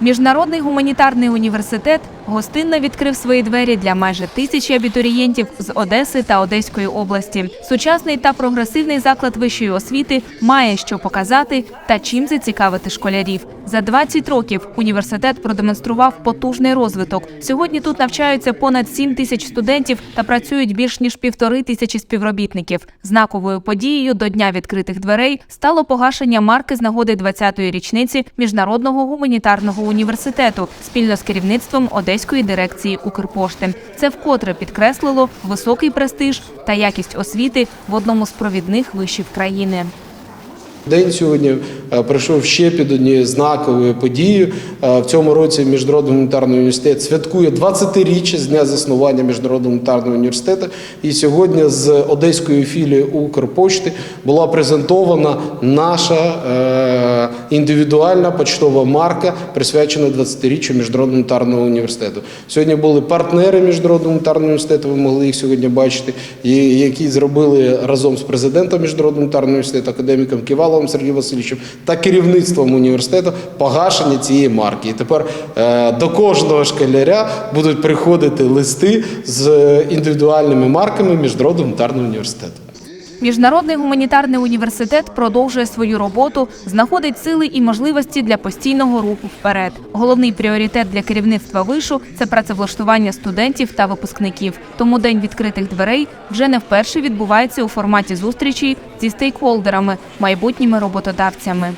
Міжнародний гуманітарний університет гостинно відкрив свої двері для майже тисячі абітурієнтів з Одеси та Одеської області. Сучасний та прогресивний заклад вищої освіти має що показати та чим зацікавити школярів. За 20 років університет продемонстрував потужний розвиток. Сьогодні тут навчаються понад 7 тисяч студентів та працюють більш ніж півтори тисячі співробітників. Знаковою подією до дня відкритих дверей стало погашення марки з нагоди 20-ї річниці міжнародного гуманітарного університету спільно з керівництвом Одеської дирекції Укрпошти. Це вкотре підкреслило високий престиж та якість освіти в одному з провідних вишів країни. День сьогодні е, пройшов ще під однією знаковою подією. Е, В цьому році Міжнародний гуманітарний університет святкує 20-річчя з дня заснування Міжнародного гуманітарного університету. І сьогодні з одеської філії Укрпошти була презентована наша е, індивідуальна почтова марка, присвячена 20-річчю Міжнародного гуманітарного університету. Сьогодні були партнери Міжнародного гуманітарного університету. Ви могли їх сьогодні бачити, які зробили разом з президентом Міжнародного гуманітарного університету, академіком Ківаловим Сергієм Васильовичем та керівництвом університету погашення цієї марки. І тепер е, до кожного школяря будуть приходити листи з індивідуальними марками Міжнародного гуманітарного університету. Міжнародний гуманітарний університет продовжує свою роботу, знаходить сили і можливості для постійного руху вперед. Головний пріоритет для керівництва вишу це працевлаштування студентів та випускників. Тому день відкритих дверей вже не вперше відбувається у форматі зустрічей зі стейкхолдерами, майбутніми роботодавцями.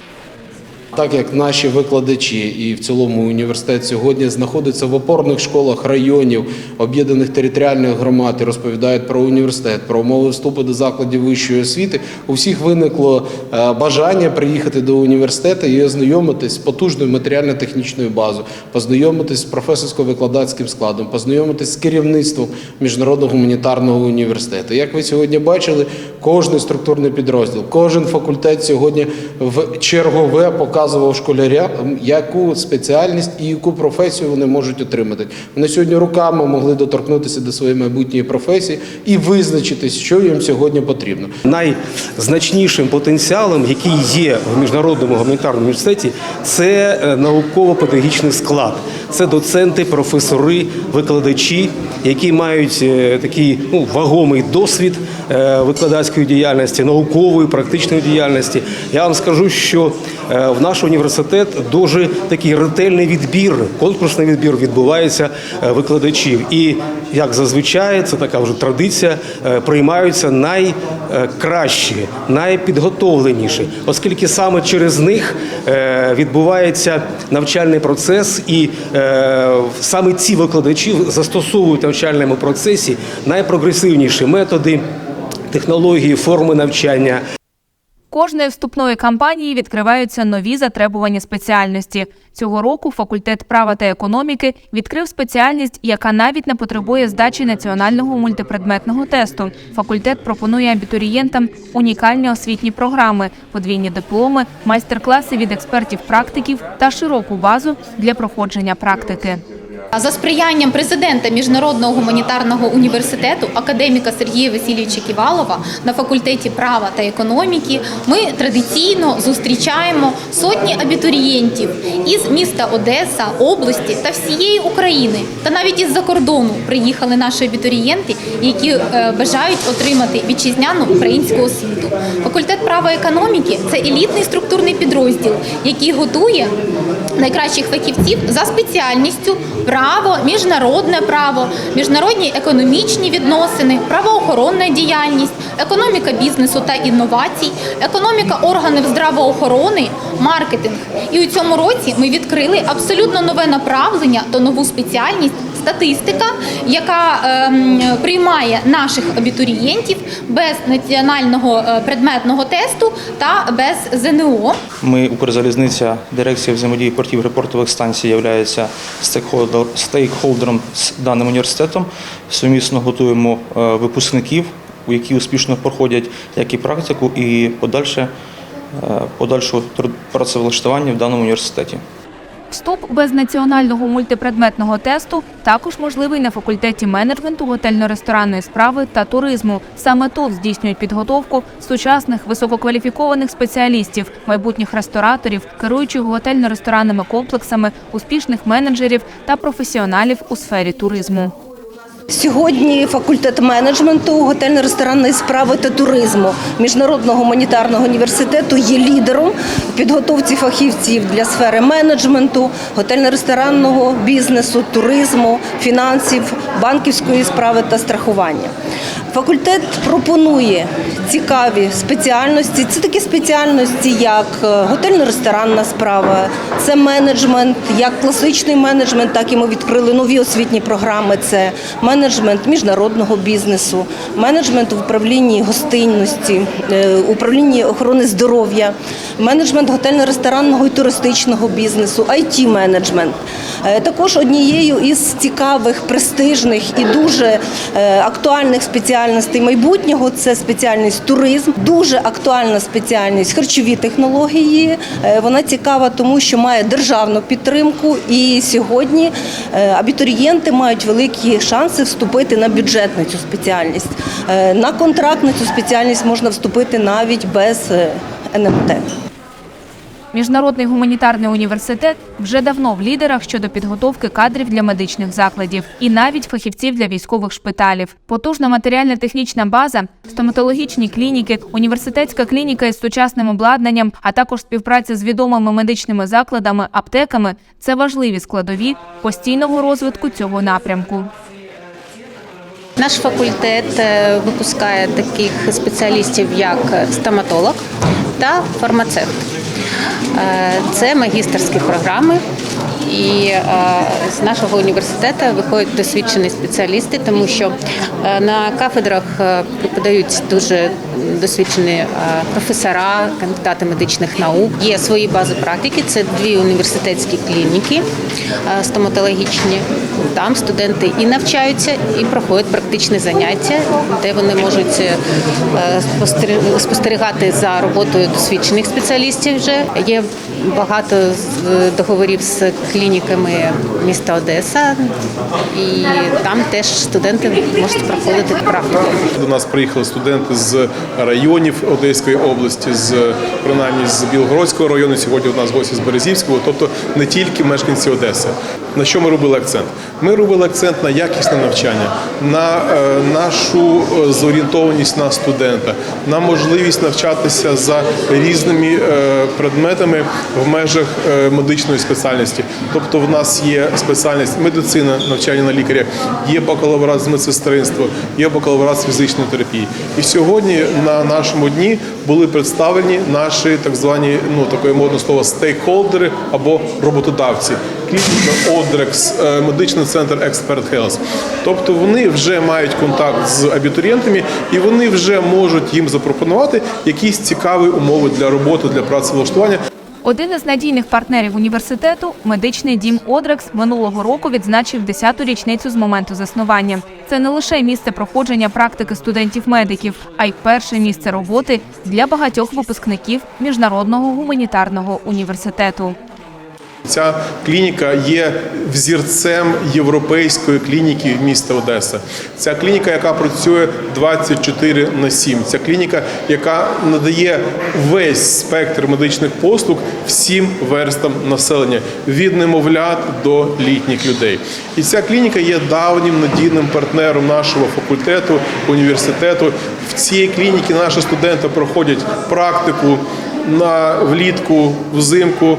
Так як наші викладачі і в цілому університет сьогодні знаходиться в опорних школах районів об'єднаних територіальних громад і розповідають про університет, про умови вступу до закладів вищої освіти, у всіх виникло е, бажання приїхати до університету і ознайомитись з потужною матеріально-технічною базою, познайомитись з професорсько-викладацьким складом, познайомитись з керівництвом міжнародного гуманітарного університету. Як ви сьогодні бачили, кожний структурний підрозділ, кожен факультет сьогодні в чергове показував школярям, яку спеціальність і яку професію вони можуть отримати. Вони сьогодні руками могли доторкнутися до своєї майбутньої професії і визначитись, що їм сьогодні потрібно. Найзначнішим потенціалом, який є в міжнародному гуманітарному університеті, це е, науково-педагогічний склад. Це доценти, професори, викладачі, які мають е, такий ну, вагомий досвід е, викладацької діяльності, наукової, практичної діяльності. Я вам скажу, що в наш університет дуже такий ретельний відбір, конкурсний відбір відбувається е, викладачів. І як зазвичай, це така вже традиція, е, приймаються найкращі, найпідготовленіші, оскільки саме через них е, відбувається навчальний процес, і саме ці викладачі застосовують в навчальному процесі найпрогресивніші методи, технології, форми навчання. Кожної вступної кампанії відкриваються нові затребувані спеціальності. Цього року факультет права та економіки відкрив спеціальність, яка навіть не потребує здачі національного мультипредметного тесту. Факультет пропонує абітурієнтам унікальні освітні програми, подвійні дипломи, майстер-класи від експертів-практиків та широку базу для проходження практики. За сприянням президента Міжнародного гуманітарного університету академіка Сергія Васильовича Ківалова на факультеті права та економіки ми традиційно зустрічаємо сотні абітурієнтів із міста Одеса, області та всієї України. Та навіть із-за кордону приїхали наші абітурієнти, які е, бажають отримати вітчизняну українську освіту. Факультет права економіки це елітний структурний підрозділ, який готує найкращих фахівців за спеціальністю право, міжнародне право, міжнародні економічні відносини, правоохоронна діяльність, економіка бізнесу та інновацій, економіка органів здравоохорони, маркетинг. І у цьому році ми відкрили абсолютно нове направлення та нову спеціальність. Статистика, яка ем, приймає наших абітурієнтів без національного е, предметного тесту та без ЗНО. Ми, Укрзалізниця, дирекція взаємодії портів репортових станцій, є стейкхолдером з даним університетом. Сумісно готуємо е, випускників, які успішно проходять як і практику, і подальше, е, подальше труд- працевлаштування в даному університеті. Вступ без національного мультипредметного тесту також можливий на факультеті менеджменту, готельно-ресторанної справи та туризму. Саме тут здійснюють підготовку сучасних висококваліфікованих спеціалістів, майбутніх рестораторів, керуючих готельно-ресторанними комплексами, успішних менеджерів та професіоналів у сфері туризму. Сьогодні факультет менеджменту, готельно-ресторанної справи та туризму Міжнародного гуманітарного університету є лідером у підготовці фахівців для сфери менеджменту, готельно-ресторанного бізнесу, туризму, фінансів, банківської справи та страхування. Факультет пропонує цікаві спеціальності. Це такі спеціальності, як е, готельно-ресторанна справа, це менеджмент, як класичний менеджмент, так і ми відкрили нові освітні програми. Це менеджмент міжнародного бізнесу, менеджмент в управлінні гостинності, е, управлінні охорони здоров'я, менеджмент готельно-ресторанного і туристичного бізнесу, it менеджмент Е, Також однією із цікавих, престижних і дуже актуальних спеціальностей майбутнього це спеціальність туризм. Дуже актуальна спеціальність харчові технології. Е, Вона цікава, тому що має державну підтримку, і сьогодні е, абітурієнти мають великі шанси вступити на бюджетну цю спеціальність. Е, На контракт на цю спеціальність можна вступити навіть без НМТ. Міжнародний гуманітарний університет вже давно в лідерах щодо підготовки кадрів для медичних закладів і навіть фахівців для військових шпиталів. Потужна матеріально-технічна база, стоматологічні клініки, університетська клініка із сучасним обладнанням, а також співпраця з відомими медичними закладами, аптеками це важливі складові постійного розвитку цього напрямку. Наш факультет е, випускає таких спеціалістів, як стоматолог та фармацевт. Е, Це магістерські програми. І е, з нашого університету виходять досвідчені спеціалісти, тому що е, на кафедрах е, преподають дуже досвідчені професора, кандидати медичних наук. Є свої бази практики. Це дві університетські клініки стоматологічні. Там студенти і навчаються, і проходять практичні заняття, де вони можуть спостерігати за роботою досвідчених спеціалістів. Вже є багато договорів з клініками міста Одеса, і там теж студенти можуть проходити практику. До нас приїхали студенти з районів Одеської області, з принаймні з Білгородського району. Сьогодні у нас гості з Березівського, тобто не тільки мешканці Одеси. На що ми робили акцент? Ми робили акцент на якісне навчання, на е, нашу е, зорієнтованість на студента, на можливість навчатися за різними е, предметами в межах медичної спеціальності. Тобто, в нас є спеціальність медицина, навчання на лікаря, є бакалаврат з медсестринства, є бакалаврат з фізичної терапії. І сьогодні на нашому дні були представлені наші так звані, ну таке модне слово, стейкхолдери або роботодавці. Клініка Одрекс, е, медичний центр Expert Health. Тобто вони вже мають контакт з абітурієнтами і вони вже можуть їм запропонувати якісь цікаві умови для роботи, для працевлаштування. Один із надійних партнерів університету медичний дім Одрекс минулого року відзначив 10-ту річницю з моменту заснування. Це не лише місце проходження практики студентів-медиків, а й перше місце роботи для багатьох випускників міжнародного гуманітарного університету. Ця клініка є взірцем європейської клініки в міста Одеса. Ця клініка, яка працює 24 на 7. Ця клініка, яка надає весь спектр медичних послуг всім верстам населення від немовлят до літніх людей. І ця клініка є давнім надійним партнером нашого факультету, університету. В цій клініці наші студенти проходять практику на влітку, взимку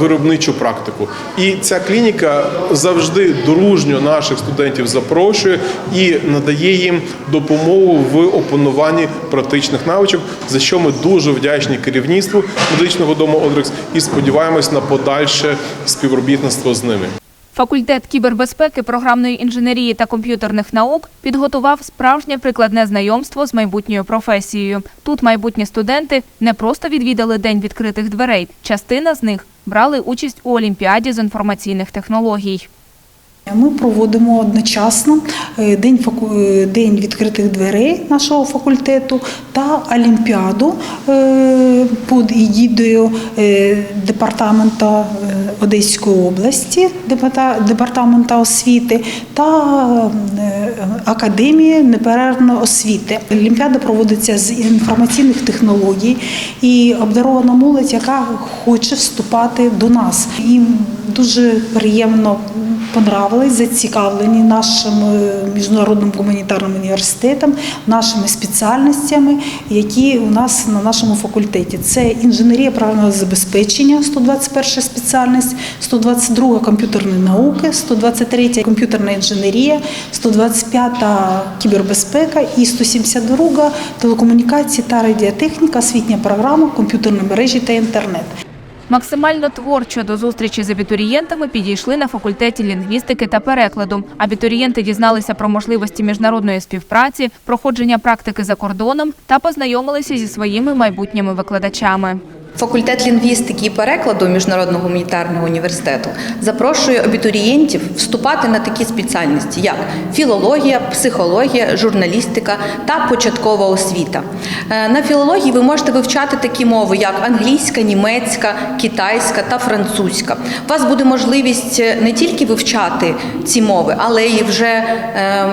виробничу практику. І ця клініка завжди дружньо наших студентів запрошує і надає їм допомогу в опануванні практичних навичок, за що ми дуже вдячні керівництву медичного дому Одрекс і сподіваємось на подальше співробітництво з ними. Факультет кібербезпеки, програмної інженерії та комп'ютерних наук підготував справжнє прикладне знайомство з майбутньою професією. Тут майбутні студенти не просто відвідали день відкритих дверей. Частина з них брали участь у олімпіаді з інформаційних технологій. Ми проводимо одночасно е, день, е, день відкритих дверей нашого факультету та олімпіаду е, під егідою департаменту е, Одеської області, департа- департамента освіти та академії неперервної освіти. Олімпіада проводиться з інформаційних технологій і обдарована молодь, яка хоче вступати до нас. Їм дуже приємно понравились, зацікавлені нашим е, міжнародним гуманітарним університетом, нашими спеціальностями, які у нас на нашому факультеті. Це інженерія правильного забезпечення, 121 спеціальність, 122 комп'ютерні науки, 123 комп'ютерна інженерія, 125 кібербезпека і 172 телекомунікації та радіотехніка, освітня програма, комп'ютерні мережі та інтернет. Максимально творчо до зустрічі з абітурієнтами підійшли на факультеті лінгвістики та перекладу. Абітурієнти дізналися про можливості міжнародної співпраці, проходження практики за кордоном та познайомилися зі своїми майбутніми викладачами. Факультет лінгвістики і перекладу Міжнародного гуманітарного університету запрошує абітурієнтів вступати на такі спеціальності, як філологія, психологія, журналістика та початкова освіта. Е, На філології ви можете вивчати такі мови, як англійська, німецька, китайська та французька. У вас буде можливість не тільки вивчати ці мови, але й вже е,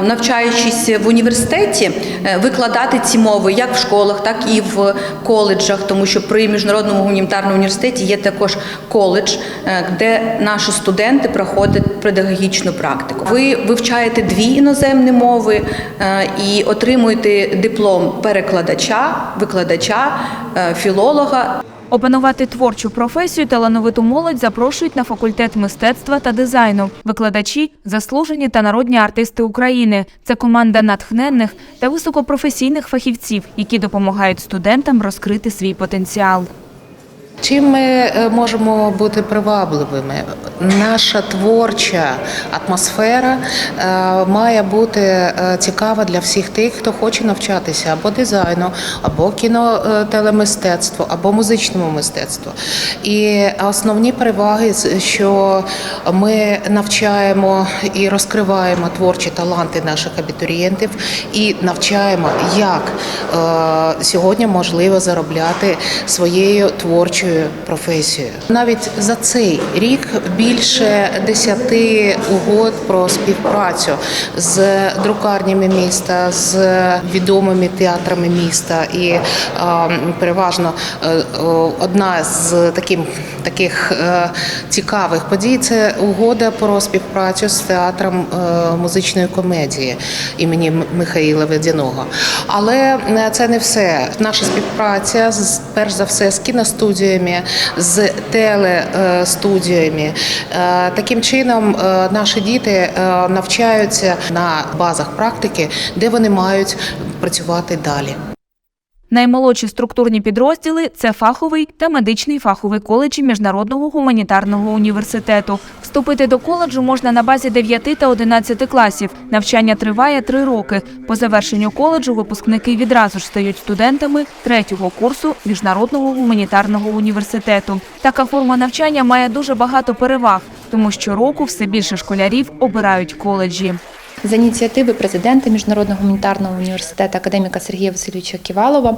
навчаючись в університеті, е, викладати ці мови як в школах, так і в коледжах, тому що при міжнародному гуманітарному університеті є також коледж, е, де наші студенти проходять педагогічну практику. Ви вивчаєте дві іноземні мови е, і отримуєте диплом перекладача, викладача, е, філолога. Опанувати творчу професію талановиту молодь запрошують на факультет мистецтва та дизайну. Викладачі заслужені та народні артисти України. Це команда натхненних та високопрофесійних фахівців, які допомагають студентам розкрити свій потенціал. Чим ми е, можемо бути привабливими? Наша творча атмосфера е, має бути е, цікава для всіх тих, хто хоче навчатися або дизайну, або кінотелемистецтву, або музичному мистецтву. І основні переваги, що ми навчаємо і розкриваємо творчі таланти наших абітурієнтів і навчаємо, як сьогодні можливо заробляти своєю творчою професією. Навіть за цей рік більше десяти угод про співпрацю з друкарнями міста, з відомими театрами міста. І е, переважно е, одна з таким, таких е, цікавих подій це угода про співпрацю з театром музичної комедії імені Михаїла Ведяного. Але це не все. Наша співпраця з перш за все з кіностудіями, з телестудіями. Е, Таким чином е, наші діти е, навчаються на базах практики, де вони мають працювати далі. Наймолодші структурні підрозділи це фаховий та медичний фаховий коледжі Міжнародного гуманітарного університету. Вступити до коледжу можна на базі 9 та 11 класів. Навчання триває три роки. По завершенню коледжу випускники відразу ж стають студентами третього курсу Міжнародного гуманітарного університету. Така форма навчання має дуже багато переваг, тому що року все більше школярів обирають коледжі. За ініціативи президента Міжнародного гуманітарного університету академіка Сергія Васильовича Ківалова,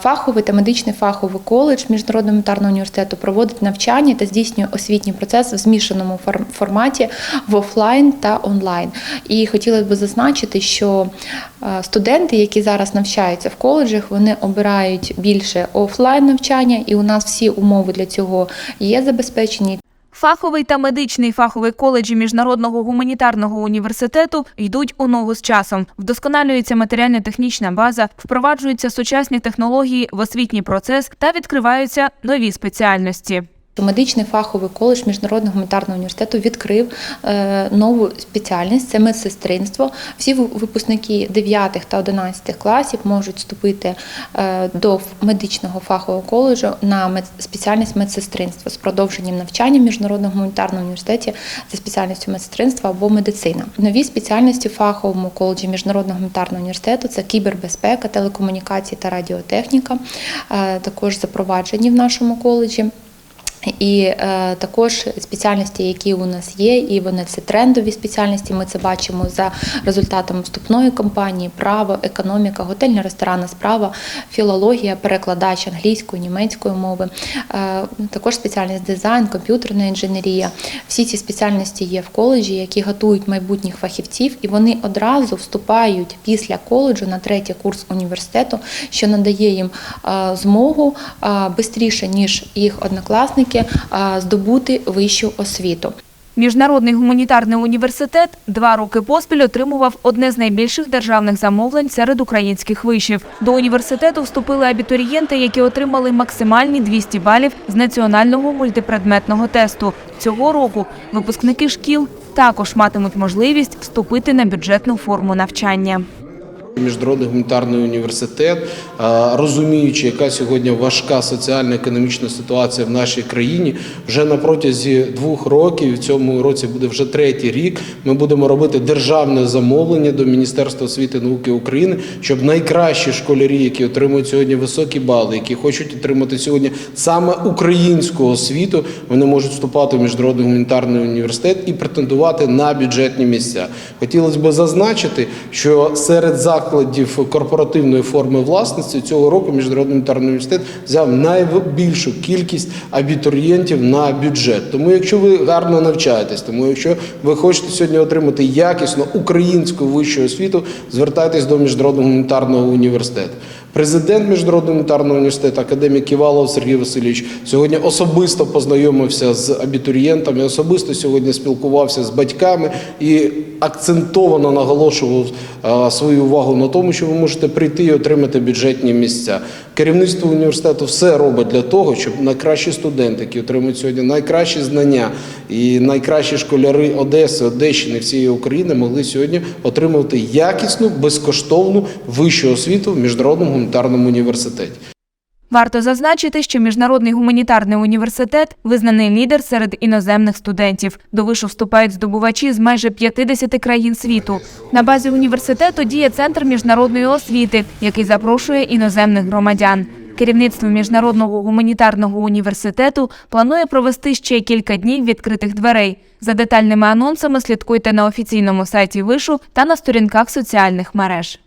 фаховий та медичний фаховий коледж Міжнародного гуманітарного університету проводить навчання та здійснює освітній процес в змішаному фор- форматі в офлайн та онлайн. І хотілося б зазначити, що студенти, які зараз навчаються в коледжах, вони обирають більше офлайн навчання, і у нас всі умови для цього є забезпечені. Фаховий та медичний фаховий коледжі Міжнародного гуманітарного університету йдуть у ногу з часом. Вдосконалюється матеріально-технічна база, впроваджуються сучасні технології в освітній процес та відкриваються нові спеціальності. Медичний фаховий коледж Міжнародного гуманітарного університету відкрив е, нову спеціальність це медсестринство. Всі випускники 9 та 11 класів можуть вступити е, до медичного фахового коледжу на спеціальність медсестринство з продовженням навчання в Міжнародному гуманітарному університеті за спеціальністю медсестринства або медицина. Нові спеціальності в фаховому коледжі Міжнародного гуманітарного університету це кібербезпека, телекомунікації та радіотехніка, е, також запроваджені в нашому коледжі. І е, також спеціальності, які у нас є, і вони це трендові спеціальності. Ми це бачимо за результатами вступної кампанії: право, економіка, готельна ресторанна справа, філологія, перекладач англійської, німецької мови. Е, також спеціальність дизайн, комп'ютерна інженерія. Всі ці спеціальності є в коледжі, які готують майбутніх фахівців, і вони одразу вступають після коледжу на третій курс університету, що надає їм е, змогу швидше, ніж їх однокласники, е, здобути вищу освіту. Міжнародний гуманітарний університет два роки поспіль отримував одне з найбільших державних замовлень серед українських вишів. До університету вступили абітурієнти, які отримали максимальні 200 балів з національного мультипредметного тесту. Цього року випускники шкіл також матимуть можливість вступити на бюджетну форму навчання. Міжнародний гуманітарний університет, розуміючи, яка сьогодні важка соціально-економічна ситуація в нашій країні, вже на протязі двох років, в цьому році буде вже третій рік. Ми будемо робити державне замовлення до Міністерства освіти і науки України, щоб найкращі школярі, які отримують сьогодні високі бали, які хочуть отримати сьогодні саме українську освіту, вони можуть вступати в міжнародний гуманітарний університет і претендувати на бюджетні місця. Хотілося б зазначити, що серед закладів корпоративної форми власності цього року міжнародний гуманітарний університет взяв найбільшу кількість абітурієнтів на бюджет. Тому, якщо ви гарно навчаєтесь, тому якщо ви хочете сьогодні отримати якісну українську вищу освіту, звертайтесь до міжнародного гуманітарного університету. Президент Міжнародного гуманітарного університету, академік Ківалов Сергій Васильович, сьогодні особисто познайомився з абітурієнтами, особисто сьогодні спілкувався з батьками і акцентовано наголошував свою увагу на тому, що ви можете прийти і отримати бюджетні місця. Керівництво університету все робить для того, щоб найкращі студенти, які отримують сьогодні найкращі знання і найкращі школяри Одеси, Одещини, всієї України, могли сьогодні отримувати якісну, безкоштовну вищу освіту в міжнародному гуманітарному університеті. Варто зазначити, що Міжнародний гуманітарний університет визнаний лідер серед іноземних студентів. До вишу вступають здобувачі з майже 50 країн світу. На базі університету діє центр міжнародної освіти, який запрошує іноземних громадян. Керівництво Міжнародного гуманітарного університету планує провести ще кілька днів відкритих дверей. За детальними анонсами слідкуйте на офіційному сайті вишу та на сторінках соціальних мереж.